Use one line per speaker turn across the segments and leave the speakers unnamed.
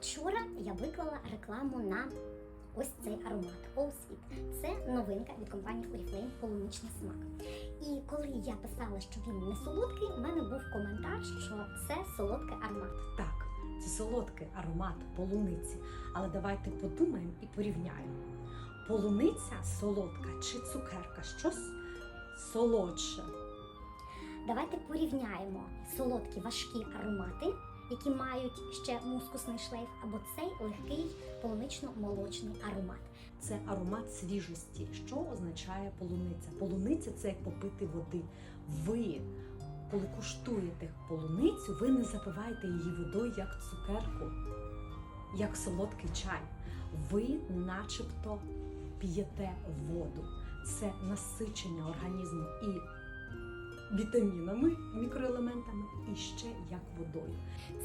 Вчора я виклала рекламу на ось цей аромат All Це новинка від компанії Oriflame полуничний смак. І коли я писала, що він не солодкий, у мене був коментар, що це солодкий аромат.
Так, це солодкий аромат полуниці, але давайте подумаємо і порівняємо. Полуниця солодка чи цукерка? Щось солодше.
Давайте порівняємо солодкі важкі аромати, які мають ще мускусний шлейф, або цей легкий полунично-молочний аромат.
Це аромат свіжості. Що означає полуниця? Полуниця це як попити води. Ви, коли куштуєте полуницю, ви не запиваєте її водою як цукерку, як солодкий чай. Ви начебто п'єте воду. Це насичення організму і вітамінами, мікроелементами, і ще як водою.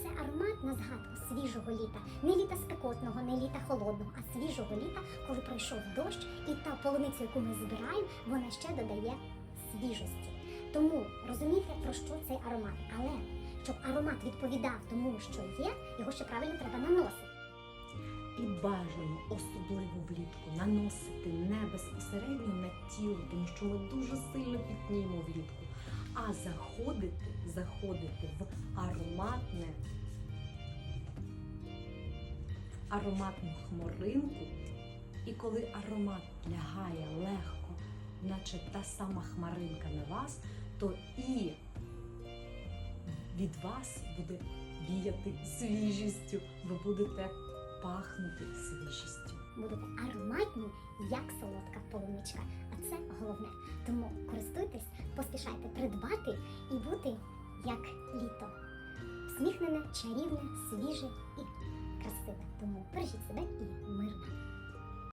Це аромат на згадку свіжого літа, не літа спекотного, не літа холодного, а свіжого літа, коли пройшов дощ, і та полуниця, яку ми збираємо, вона ще додає свіжості. Тому розумієте про що цей аромат. Але щоб аромат відповідав тому, що є, його ще правильно треба наносити.
І бажано, особливо влітку, наносити не безпосередньо на тіло, тому що ми дуже сильно пітніємо влітку, а заходити, заходити в ароматне, ароматну хмаринку. І коли аромат лягає легко, наче та сама хмаринка на вас, то і від вас буде віяти свіжістю, ви будете пахнути свіжістю.
Будете ароматні, як солодка полуничка. А це головне. Тому користуйтесь, поспішайте придбати і бути як літо. Всміхнене, чарівне, свіже і красиве. Тому бережіть себе і